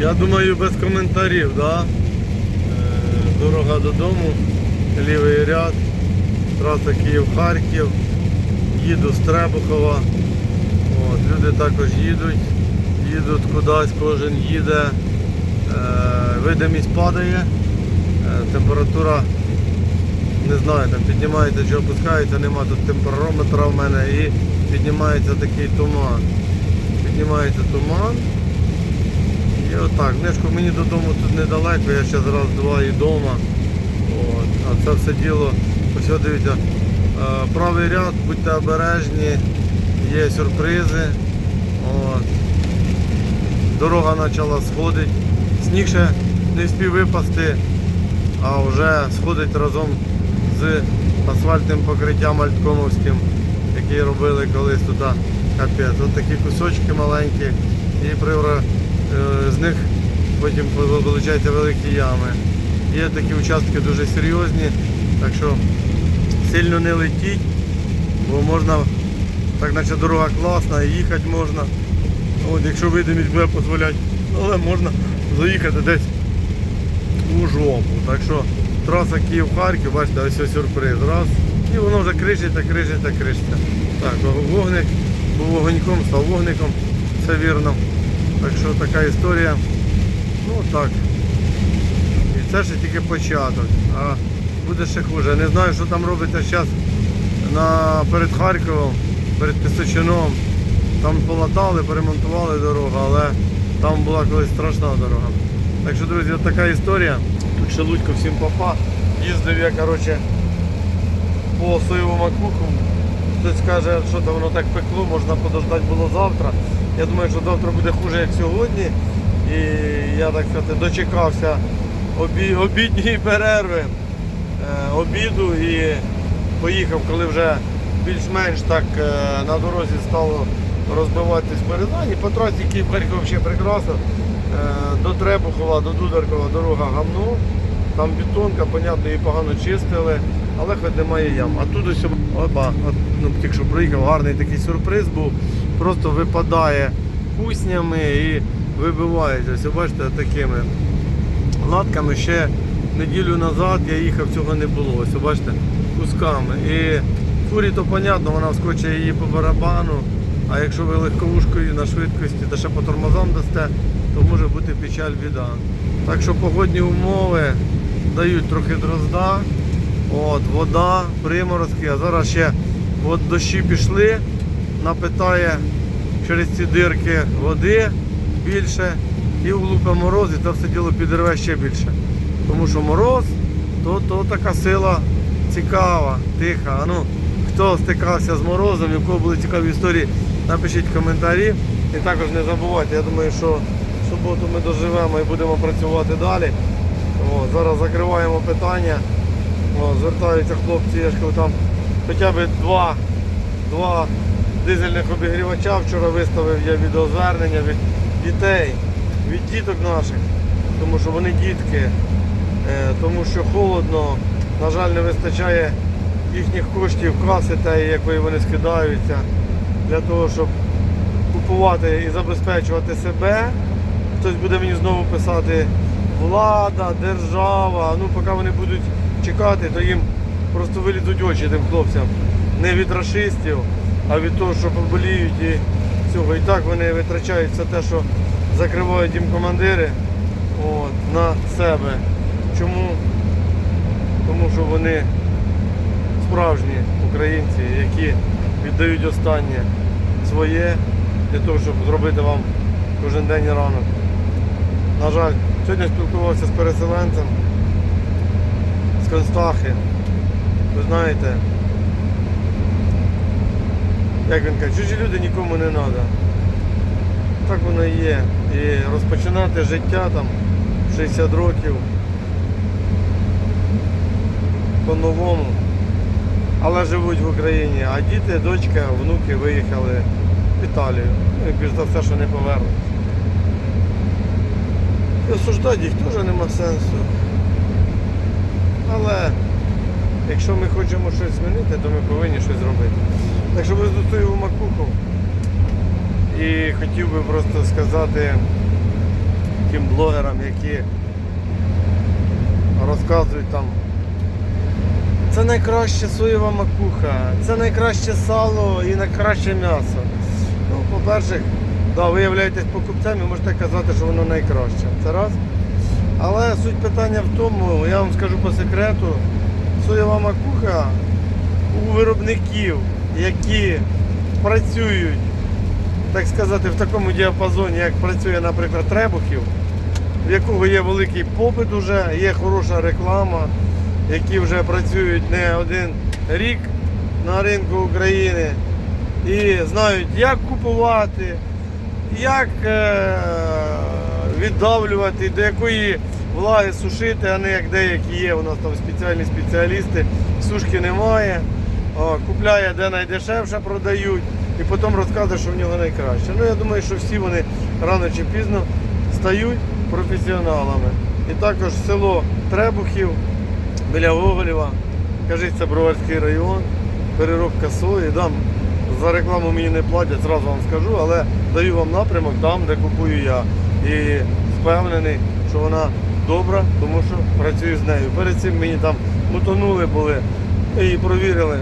Я думаю, без коментарів, да? Е, Дорога додому, лівий ряд, траса Київ-Харків, їду з Требухова. От, люди також їдуть, їдуть кудись, кожен їде. Е, видимість падає, е, температура не знаю, там піднімається чи опускається, нема тут темперометра в мене і піднімається такий туман. Піднімається туман. І отак. Книжку мені додому тут недалеко, я ще зараз два і вдома. От. А це все діло, ось дивіться, е, правий ряд, будьте обережні, є сюрпризи. От. Дорога почала сходити. Сніг ще не встиг випасти, а вже сходить разом з асфальтним покриттям альткомовським, який робили колись тут. Капець. Ось такі кусочки маленькі і привра, з них потім виходить великі ями. Є такі участки дуже серйозні, так що сильно не летіть, бо можна, так наче дорога класна, їхати можна. От, якщо видимість буде дозволяти, але можна заїхати десь у жопу. Так що траса Київ-Харків, бачите, ось ось сюрприз. Раз. І воно вже кришиться, кришиться, кришиться. Так, вогник був вогоньком, став вогником, це вірно. Так що така історія. Ну так. І це ще тільки початок. А буде ще хуже. Не знаю, що там робиться зараз на, перед Харковом, перед Пісочином. Там полатали, перемонтували дорогу, але там була колись страшна дорога. Так що, друзі, от така історія. Тут Шелудько всім попа. Їздив я, коротше, по соєвому макуху. Хтось каже, що там воно так пекло, можна подождати було завтра. Я думаю, що завтра буде хуже, як сьогодні. І я так сказати дочекався обі... обідньої перерви, е, обіду і поїхав, коли вже більш-менш так е, на дорозі стало розбиватись Березані. По трасі Київ Харків ще прекрасно. Е, До Требухова, до Дударкова дорога гамно. Там бетонка, понятно, її погано чистили, але хоч немає ям. А тут ось опа, от, ну, тільки проїхав, гарний такий сюрприз був. Просто випадає куснями і вибивається. Ось бачите, такими латками ще неділю назад я їхав, цього не було. Ось бачите, кусками. І фурі то понятно, вона вскочить її по барабану. А якщо ви легковушкою на швидкості та ще по тормозам дасте, то може бути печаль біда. Так що погодні умови дають трохи дрозда, от, вода, приморозки, а зараз ще от дощі пішли, напитає через ці дирки води більше і влупе мороз, і це все діло підірве ще більше. Тому що мороз, то, то така сила цікава, тиха. А ну, хто стикався з морозом, у кого були цікаві історії, напишіть коментарі. І також не забувайте, я думаю, що в суботу ми доживемо і будемо працювати далі. О, зараз закриваємо питання. Звертаються хлопці, я ж кажу, там хоча б два, два дизельних обігрівача. Вчора виставив я відеозвернення від дітей, від діток наших, тому що вони дітки, е, тому що холодно, на жаль, не вистачає їхніх коштів каси тієї, якої вони скидаються, для того, щоб купувати і забезпечувати себе. Хтось буде мені знову писати влада, держава. Ну, поки вони будуть чекати, то їм просто вилізуть очі тим хлопцям. Не від расистів, а від того, що поболіють і цього. І так вони витрачають все те, що закривають їм командири от, на себе. Чому? Тому що вони справжні українці, які віддають останнє своє для того, щоб зробити вам кожен день ранок. На жаль, сьогодні спілкувався з переселенцем Констахи. Ви знаєте, як він каже, чужі люди нікому не треба. Так воно і є. І розпочинати життя там 60 років по-новому. Але живуть в Україні, а діти, дочка, внуки виїхали в Італію. Ну більш за все, що не повернуть. І осуждати їх теж нема сенсу. Але якщо ми хочемо щось змінити, то ми повинні щось зробити. Так що свою макуху. І хотів би просто сказати тим блогерам, які розказують там. Це найкраще соєва макуха, це найкраще сало і найкраще м'ясо. Ну, по-перше, да, ви являєтесь покупцем і можете казати, що воно найкраще. Це раз. Але суть питання в тому, я вам скажу по секрету, соєва макуха у виробників, які працюють, так сказати, в такому діапазоні, як працює, наприклад, Требухів, в якого є великий попит уже, є хороша реклама, які вже працюють не один рік на ринку України і знають, як купувати, як е, віддавлювати, до якої влаги сушити, а не як деякі є. У нас там спеціальні спеціалісти, сушки немає. Купляє де найдешевше продають і потім розказує, що в нього найкраще. Ну я думаю, що всі вони рано чи пізно стають професіоналами. І також село Требухів біля Гоголєва, кажуть, це Броварський район, переробка сої. Дам за рекламу мені не платять, зразу вам скажу, але даю вам напрямок там, де купую я. І впевнений, що вона добра, тому що працюю з нею. Перед цим мені там мутонули були і провірили.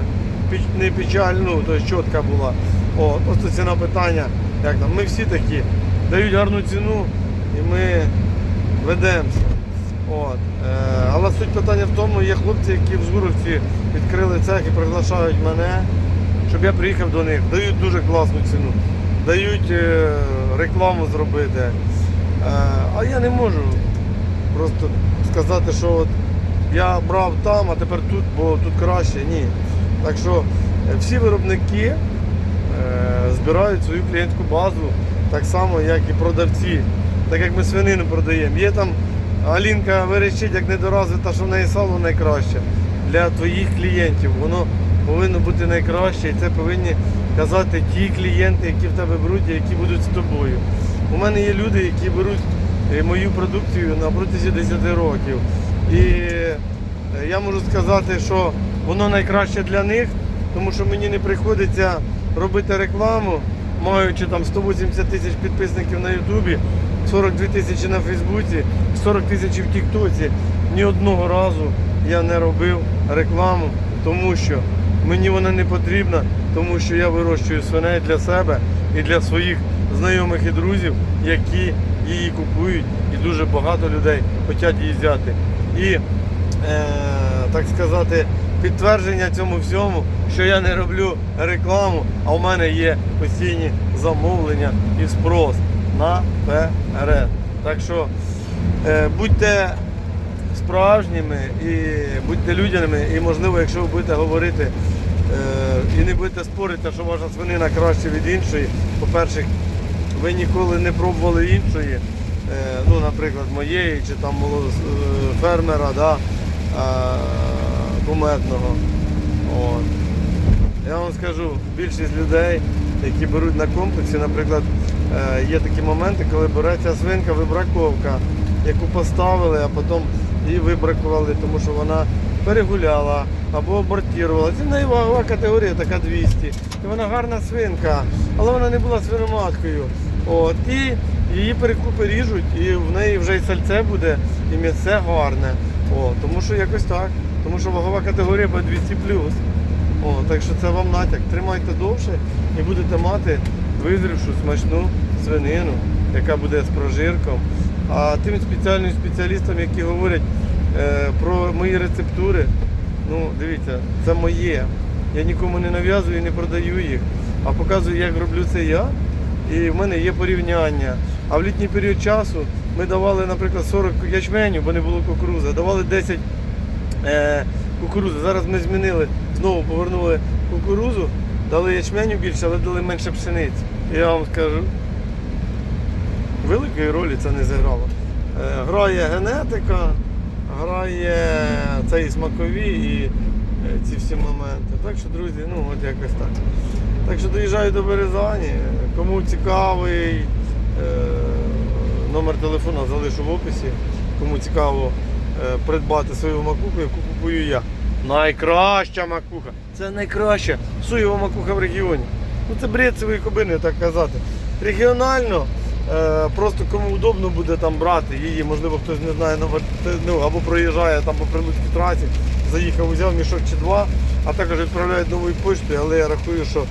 Піч- Не печаль, ну, тобто чітка була. О, просто ціна питання, як там, ми всі такі, дають гарну ціну і ми ведемося. От. Е, але суть питання в тому, є хлопці, які в Згуровці відкрили цех і приглашають мене, щоб я приїхав до них. Дають дуже класну ціну, дають е, рекламу зробити. Е, а я не можу просто сказати, що от я брав там, а тепер тут, бо тут краще. Ні. Так що е, всі виробники е, збирають свою клієнтську базу так само, як і продавці. Так як ми свинину продаємо. Є там Алінка вирішить, як недоразвита, що в неї сало найкраще. Для твоїх клієнтів воно повинно бути найкраще, і це повинні казати ті клієнти, які в тебе беруть і які будуть з тобою. У мене є люди, які беруть е, мою продукцію на протязі 10 років. І е, я можу сказати, що воно найкраще для них, тому що мені не приходиться робити рекламу, маючи там 180 тисяч підписників на Ютубі, 42 тисячі на Фейсбуці, 40 тисяч в Тіктоці. Ні одного разу я не робив рекламу, тому що мені вона не потрібна, тому що я вирощую свиней для себе і для своїх знайомих і друзів, які її купують, і дуже багато людей хочуть її взяти. І е, так сказати, підтвердження цьому всьому, що я не роблю рекламу, а в мене є постійні замовлення і спрос наперед. Так що е, будьте справжніми і будьте людяними, і можливо, якщо ви будете говорити е, і не будете спорити, що ваша свинина краще від іншої, по-перше, ви ніколи не пробували іншої, е, ну, наприклад, моєї чи там е, фермера, да, е, куметного. От. Я вам скажу, більшість людей, які беруть на комплексі, наприклад, є такі моменти, коли береться свинка, вибраковка, яку поставили, а потім її вибракували, тому що вона перегуляла або абортувала. Це вагова категорія така 200. І вона гарна свинка, але вона не була свиноматкою. От, і її перекупи ріжуть, і в неї вже і сальце буде, і м'ясе гарне. О, тому що якось так. Тому що вагова категорія буде 200 О, так що це вам натяк. Тримайте довше і будете мати визрівшу смачну свинину, яка буде з прожирком. А тим спеціальним спеціалістам, які говорять е, про мої рецептури, ну дивіться, це моє. Я нікому не нав'язую і не продаю їх, а показую, як роблю це я. І в мене є порівняння. А в літній період часу ми давали, наприклад, 40 ячменю, бо не було кукурузи, давали 10 е, кукурузи. Зараз ми змінили, знову повернули кукурузу, дали ячменю більше, але дали менше пшениці. Я вам скажу, великої ролі це не зіграло. Е, грає генетика, грає це смакові, і е, ці всі моменти. Так що, друзі, ну от якось так. Так що доїжджаю до Березані. Кому цікавий, е, номер телефону залишу в описі. Кому цікаво е, придбати свою макуху, яку купую я. Найкраща макуха. Це найкраща соєва макуха в регіоні. Ну це бред цієї кобини, так казати. Регіонально Е, просто кому удобно буде там брати її, можливо, хтось не знає ну, або проїжджає там по прилуцькій трасі, заїхав, взяв мішок чи два, а також відправляють новою поштою, але я рахую, що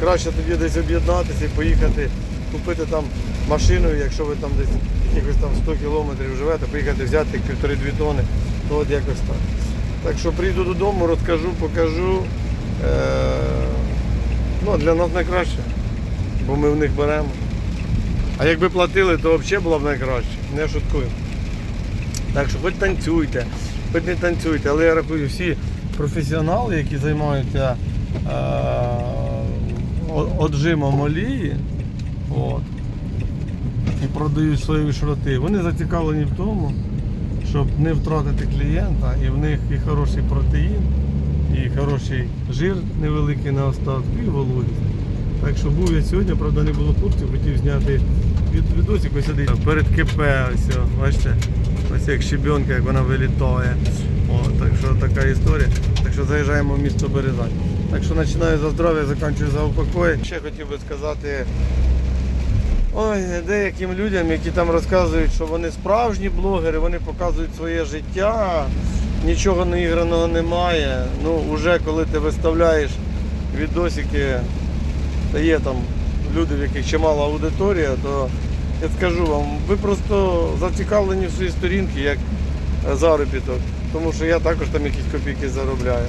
краще тоді десь об'єднатися і поїхати купити там машину, якщо ви там десь якихось там 100 кілометрів живете, поїхати взяти півтори-дві тони, то от якось так. Так що прийду додому, розкажу, покажу. Е, ну, для нас найкраще, бо ми в них беремо. А якби платили, то взагалі було б найкраще. Не шуткую. Так що хоч танцюйте, хоч не танцюйте, але я рахую, всі професіонали, які займаються е, о- отжимом олії, от, і продають свої шроти, вони зацікавлені в тому, щоб не втратити клієнта, і в них і хороший протеїн, і хороший жир невеликий на остатку, і вологість. Так що був я сьогодні, правда не було хлопців, хотів зняти від, відосик ось сюди. Перед КП, ось, бачите, ось як щебенка, як вона вилітає. О, так що така історія. Так що заїжджаємо в місто Березань. Так що починаю за здоров'я, закінчую за упокой. Ще хотів би сказати Ой, деяким людям, які там розказують, що вони справжні блогери, вони показують своє життя, нічого наіграного немає. Ну, вже коли ти виставляєш відосики, та є там люди, в яких чимала аудиторія, то я скажу вам, ви просто зацікавлені в своїй сторінці як е, заробіток, тому що я також там якісь копійки заробляю.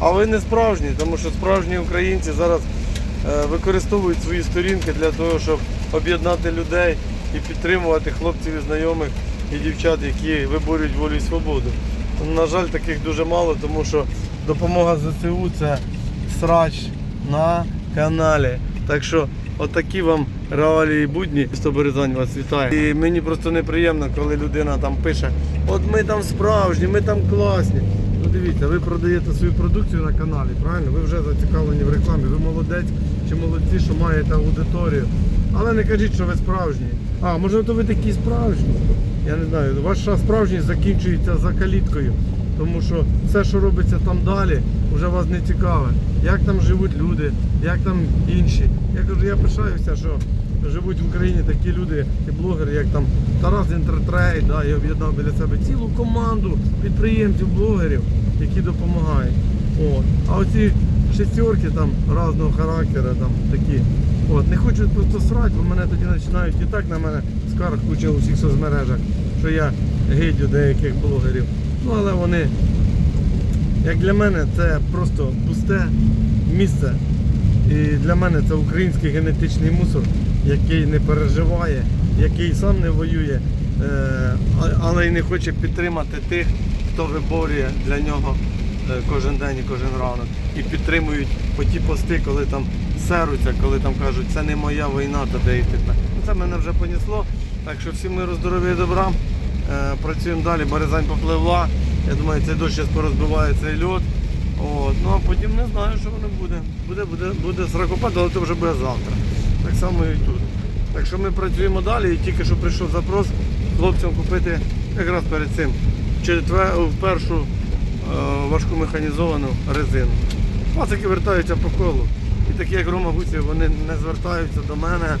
А ви не справжні, тому що справжні українці зараз е, використовують свої сторінки для того, щоб об'єднати людей і підтримувати хлопців і знайомих і дівчат, які виборюють волю і свободу. На жаль, таких дуже мало, тому що допомога ЗСУ це срач на каналі. Так що отакі вам реалії будні. Місто Березань вас вітає. І мені просто неприємно, коли людина там пише, от ми там справжні, ми там класні. Ну дивіться, ви продаєте свою продукцію на каналі, правильно? Ви вже зацікавлені в рекламі, ви молодець чи молодці, що маєте аудиторію. Але не кажіть, що ви справжні. А, може то ви такі справжні? Я не знаю, ваша справжність закінчується за каліткою. Тому що все, що робиться там далі, вже вас не цікаве. Як там живуть люди, як там інші. Я кажу, я пишаюся, що живуть в Україні такі люди і блогери, як там Тарас Інтертрейд, да, я об'єднав біля себе цілу команду підприємців, блогерів, які допомагають. От. А оці шестерки там різного характеру, там такі. От, не хочуть просто срати, бо мене тоді починають і так на мене скарг куча у всіх соцмережах, що я гидю деяких блогерів. Ну але вони, як для мене, це просто пусте місце. І для мене це український генетичний мусор, який не переживає, який сам не воює, е, але й не хоче підтримати тих, хто виборює для нього е, кожен день і кожен ранок. І підтримують по ті пости, коли там серуться, коли там кажуть, це не моя війна, то де і. Ну, Це мене вже понесло. Так що всім миру, здоров'я і добра. Е, Працюємо далі, березань попливла. Я думаю, цей дощ зараз порозбиває цей льод. От. Ну а потім не знаю, що воно буде. Буде, буде, буде сракопад, але це вже буде завтра. Так само і тут. Так що ми працюємо далі і тільки що прийшов запрос хлопцям купити якраз перед цим в першу е, важку механізовану резину. Пацики вертаються по колу. І такі як Рома Гуці, вони не звертаються до мене, е,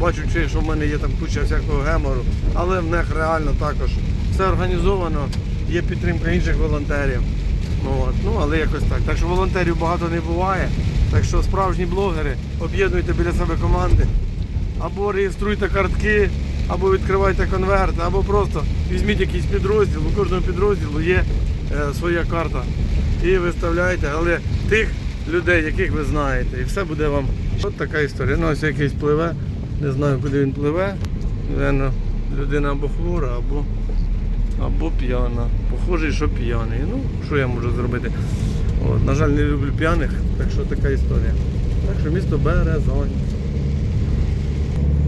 бачучи, що в мене є там куча всякого гемору, але в них реально також все організовано, є підтримка інших волонтерів. Ну, от, ну, але якось так. Так що волонтерів багато не буває. Так що справжні блогери, об'єднуйте біля себе команди, або реєструйте картки, або відкривайте конверти, або просто візьміть якийсь підрозділ. У кожного підрозділу є е, своя карта. І виставляйте, але тих людей, яких ви знаєте, і все буде вам. От така історія. Ну, ось якийсь пливе, не знаю, куди він пливе. Наверно, людина або хвора, або, або п'яна. Похожий, що п'яний. Ну, що я можу зробити? От, на жаль, не люблю п'яних, так що така історія. Так що місто Березонь.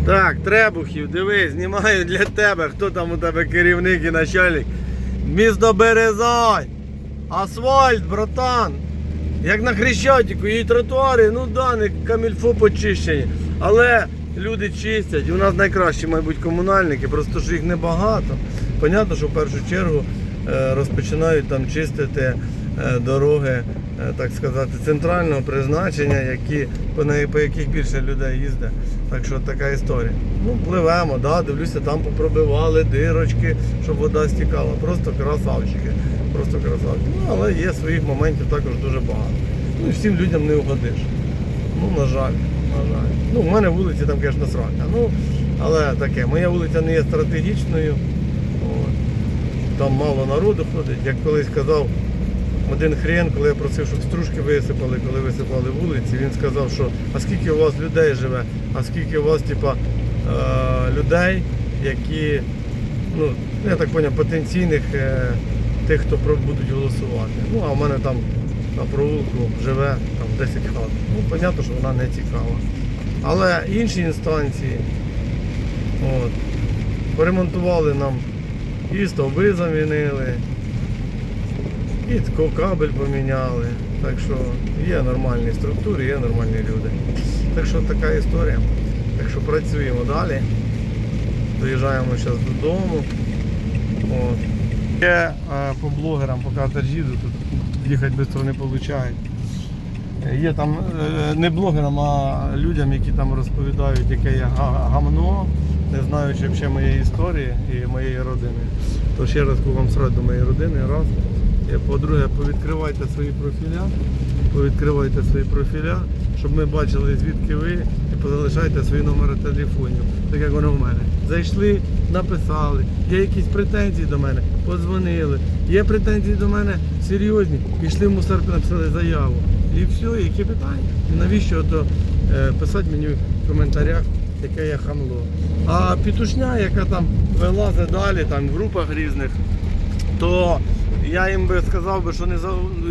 Так, Требухів, дивись, знімаю для тебе, хто там у тебе керівник і начальник. Місто Березань. Асфальт, братан. Як на Хрещатику, і тротуари, ну да, не камільфо почищені. Але люди чистять. У нас найкращі, мабуть, комунальники, просто що їх небагато. Понятно, що в першу чергу е, розпочинають там чистити е, дороги так сказати, центрального призначення, які, по, яких більше людей їздить. Так що така історія. Ну, пливемо, да, дивлюся, там попробивали дирочки, щоб вода стікала. Просто красавчики. Просто красавчики. Ну, але є своїх моментів також дуже багато. Ну і всім людям не угодиш. Ну, на жаль, на жаль. Ну, в мене вулиці там, звісно, срака. Ну, але таке, моя вулиця не є стратегічною. Там мало народу ходить. Як колись казав один хрен, коли я просив, щоб стружки висипали, коли висипали вулиці, він сказав, що а скільки у вас людей живе, а скільки у вас, типа, е, людей, які, ну, я так зрозумів, потенційних е, тих, хто будуть голосувати. Ну, а в мене там на провулку живе там 10 хат. Ну, понятно, що вона не цікава. Але інші інстанції от, поремонтували нам і стовби замінили, і кабель поміняли. Так що є нормальні структури, є нормальні люди. Так що така історія. Так що працюємо далі. Доїжджаємо зараз додому. От. Ще е, по блогерам, поки теж їду, тут їхати швидко не виходить. Є там е, не блогерам, а людям, які там розповідають, яке га- гамно, не знаючи взагалі моєї історії і моєї родини. То ще раз вам срать до моєї родини. Раз. І, по-друге, повідкривайте свої профіля, повідкривайте свої профіля, щоб ми бачили, звідки ви, і позалишайте свої номери телефонів, так як воно в мене. Зайшли, написали, є якісь претензії до мене, подзвонили. Є претензії до мене серйозні, пішли в мусорку, написали заяву. І все, які питання? Навіщо то е, писати мені в коментарях, яке я хамло. А пітушня, яка там вилазить далі, там в групах різних, то я їм би сказав би, що не за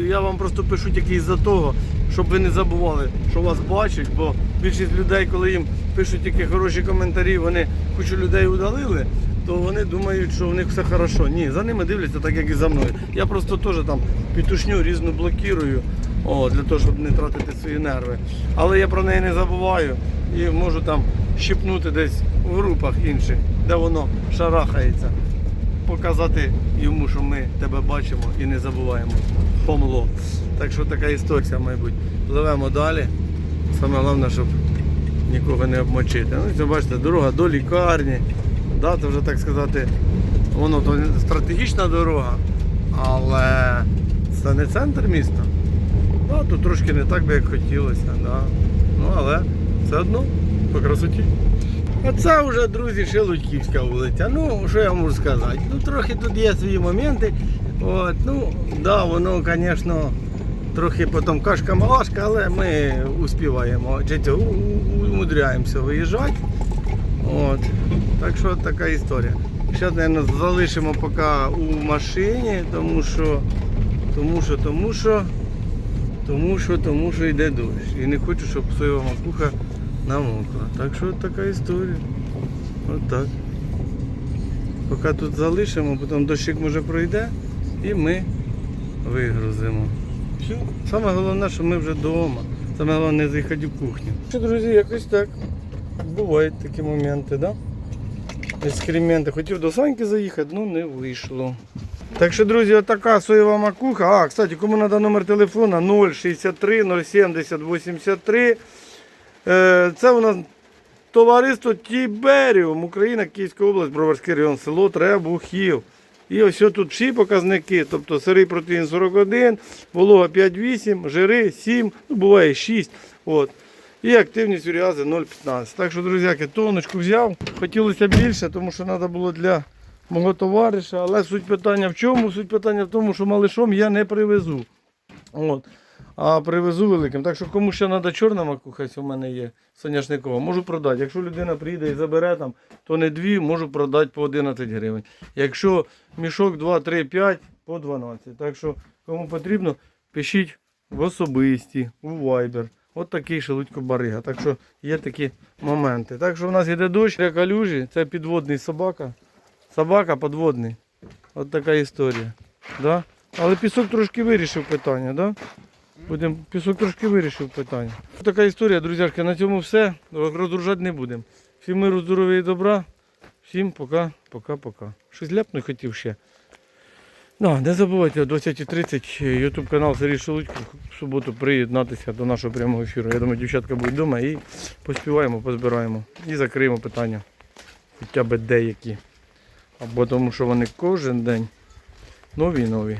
я вам просто пишу тільки із-за того, щоб ви не забували, що вас бачать, бо більшість людей, коли їм пишуть тільки хороші коментарі, вони кучу людей удалили, то вони думають, що у них все хорошо. Ні, за ними дивляться так, як і за мною. Я просто теж там пітушню різну блокірую, о, для того, щоб не тратити свої нерви. Але я про неї не забуваю і можу там щипнути десь в групах інших, де воно шарахається показати йому, що ми тебе бачимо і не забуваємо. Помло. Так що така історія, мабуть. Пливемо далі. Саме головне, щоб нікого не обмочити. Ну, це бачите, дорога до лікарні. Да, це вже так сказати, воно то стратегічна дорога, але це не центр міста. Да, тут трошки не так би, як хотілося. Да. Ну, але все одно по красоті. А це вже, друзі, Шелудьківська вулиця. Ну, що я можу сказати? Ну, трохи тут є свої моменти. От, ну, да, воно, звісно, трохи потім кашка-малашка, але ми успіваємо, умудряємося виїжджати. От. Так що така історія. Зараз, мабуть, залишимо поки у машині, тому що, тому що, тому що, тому що, тому що йде дощ. І не хочу, щоб соєва макуха намокла. Так що така історія. От так. Поки тут залишимо, потім дощик може пройде і ми вигрузимо. Все. Саме головне, що ми вже вдома. Саме головне не заїхати в кухню. Що, друзі, якось так. Бувають такі моменти, да? Ескременти. Хотів до Саньки заїхати, ну не вийшло. Так що, друзі, отака соєва макуха. А, кстати, кому треба номер телефона 063 070 83. Е, Це у нас товариство Тіберіум, Україна, Київська область, Броварський район, село Требухів. І ось тут всі показники, тобто сирий протеїн 41, волога 5,8, жири 7, ну буває 6. От. І активність уріази 0,15. Так що, друзяки, тоночку взяв. Хотілося більше, тому що треба було для мого товариша. Але суть питання в чому? Суть питання в тому, що малишом я не привезу. От. А привезу великим. Так що кому ще треба чорна макуха, у мене є соняшникова, можу продати. Якщо людина приїде і забере там, то не дві, можу продати по 11 гривень. Якщо мішок 2, 3, 5, по 12. Так що кому потрібно, пишіть в особисті, у Viber. От такий шелудько барига. Так що є такі моменти. Так що у нас йде дощ, для калюжі, це підводний собака. Собака підводний. От така історія. Да? Але пісок трошки вирішив питання, да? Будем, пісок трошки вирішив питання. Така історія, друзяшки, на цьому все. Розгружати не будемо. Всім миру, здоров'я і добра. Всім пока, пока, пока. Щось ляпнути хотів ще. Да, не забувайте о 20.30 YouTube канал Сергій Шелудько в суботу приєднатися до нашого прямого ефіру. Я думаю, дівчатка будуть вдома і поспіваємо, позбираємо і закриємо питання. Хоча б деякі. Або тому що вони кожен день нові і нові.